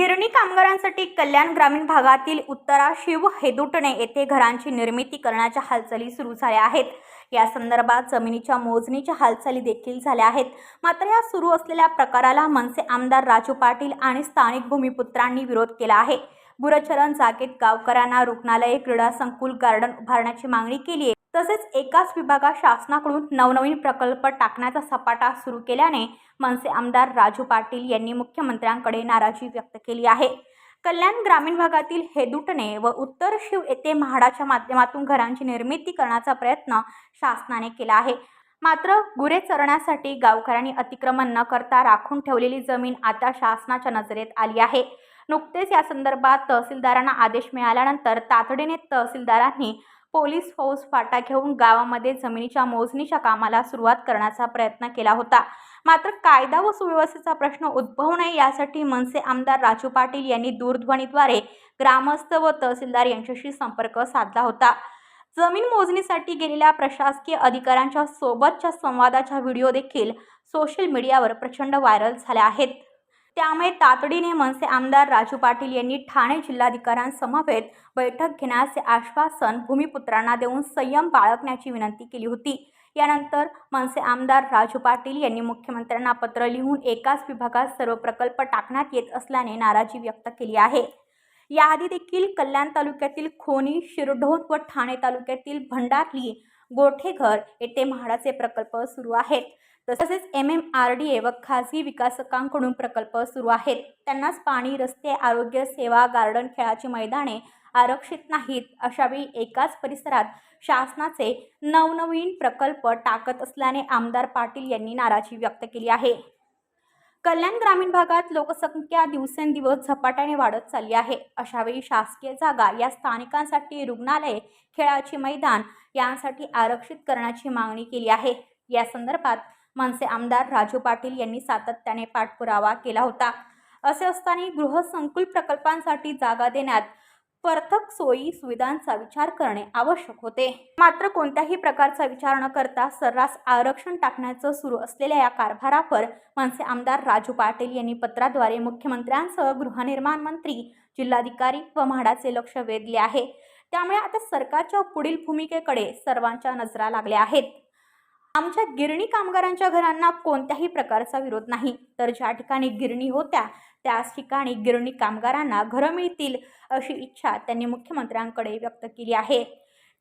गिरणी कामगारांसाठी कल्याण ग्रामीण भागातील उत्तरा शिव हेदुटणे येथे घरांची निर्मिती करण्याच्या हालचाली सुरू झाल्या आहेत. या संदर्भात जमिनीच्या मोजणीच्या हालचाली देखील झाल्या आहेत. मात्र या सुरू असलेल्या प्रकाराला मनसे आमदार राजू पाटील आणि स्थानिक भूमिपुत्रांनी विरोध केला आहे. गुरचरण जागेत गावकऱ्यांना रुग्णालये क्रीडा संकुल गार्डन उभारण्याची मागणी केली आहे. तसेच एकाच विभागात शासनाकडून नवनवीन प्रकल्प टाकण्याचा सपाटा सुरू केल्याने मनसे आमदार राजू पाटील यांनी मुख्यमंत्र्यांकडे नाराजी व्यक्त केली आहे. कल्याण ग्रामीण भागातील हेदुटणे व उत्तर शिव येथे म्हाडाच्या माध्यमातून घरांची निर्मिती करण्याचा प्रयत्न शासनाने केला आहे. मात्र गुरे चरण्यासाठी गावकऱ्यांनी अतिक्रमण न करता राखून ठेवलेली जमीन आता शासनाच्या नजरेत आली आहे. नुकतेच या संदर्भात तहसीलदारांना आदेश मिळाल्यानंतर तातडीने तहसीलदारांनी पोलीस फौज फाटा घेऊन गावामध्ये जमिनीच्या मोजणीच्या कामाला सुरुवात करण्याचा प्रयत्न केला होता. मात्र कायदा व सुव्यवस्थेचा प्रश्न उद्भवू नये यासाठी मनसे आमदार राजू पाटील यांनी दूरध्वनीद्वारे ग्रामस्थ व तहसीलदार यांच्याशी संपर्क साधला होता. जमीन मोजणीसाठी गेलेल्या प्रशासकीय अधिकाऱ्यांच्या सोबतच्या संवादाच्या व्हिडिओ देखील सोशल मीडियावर प्रचंड व्हायरल झाल्या आहेत. त्यामुळे तातडीने मनसे आमदार राजू पाटील यांनी ठाणे जिल्हाधिकाऱ्यांसमवेत बैठक घेण्याचे आश्वासन भूमिपुत्रांना देऊन संयम बाळगण्याची विनंती केली होती. यानंतर मनसे आमदार राजू पाटील यांनी मुख्यमंत्र्यांना पत्र लिहून एकाच विभागात सर्व प्रकल्प टाकण्यात येत असल्याने नाराजी व्यक्त केली आहे. याआधी देखील कल्याण तालुक्यातील खोनी शिरढोण व ठाणे तालुक्यातील भंडारली गोठेघर येथे म्हाडाचे प्रकल्प सुरू आहेत. तसेच M M R D A व खाजगी विकासकांकडून प्रकल्प सुरू आहेत. त्यांनाच पाणी रस्ते आरोग्य सेवा गार्डन खेळाची मैदाने आरक्षित नाहीत अशावेळी एकाच परिसरात शासनाचे नवनवीन प्रकल्प टाकत असल्याने आमदार पाटील यांनी नाराजी व्यक्त केली आहे. कल्याण ग्रामीण भागात लोकसंख्या दिवसेंदिवस झपाट्याने वाढत चालली आहे. अशावेळी शासकीय जागा या स्थानिकांसाठी रुग्णालय खेळाची मैदान यांसाठी आरक्षित करण्याची मागणी केली आहे. या संदर्भात मनसे आमदार राजू पाटील यांनी सातत्याने पाठपुरावा केला होता. असे असताना गृहसंकुल प्रकल्पांसाठी जागा देण्यात पर्थक सोयी सुविधांचा विचार करणे आवश्यक होते. मात्र कोणत्याही प्रकारचा विचार न करता सर्रास आरक्षण टाकण्याचं सुरू असलेल्या या कारभारावर मनसे आमदार राजू पाटील यांनी पत्राद्वारे मुख्यमंत्र्यांसह गृहनिर्माण मंत्री जिल्हाधिकारी व म्हाडाचे लक्ष वेधले आहे. त्यामुळे आता सरकारच्या पुढील भूमिकेकडे सर्वांच्या नजरा लागल्या आहेत. आमच्या गिरणी कामगारांच्या घरांना कोणत्याही प्रकारचा विरोध नाही. तर ज्या ठिकाणी गिरणी होत्या त्याच ठिकाणी गिरणी कामगारांना घरं मिळतील अशी इच्छा त्यांनी मुख्यमंत्र्यांकडे व्यक्त केली आहे.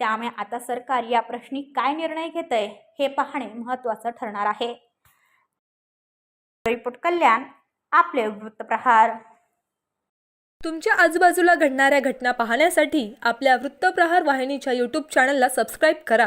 त्यामुळे आता सरकार या प्रश्नी काय निर्णय घेत आहे हे पाहणे महत्त्वाचं ठरणार आहे. रिपोर्ट कल्याण आपले वृत्तप्रहार. तुमच्या आजूबाजूला घडणाऱ्या घटना पाहण्यासाठी आपल्या वृत्तप्रहार वाहिनीच्या यूट्यूब चॅनलला सबस्क्राईब करा.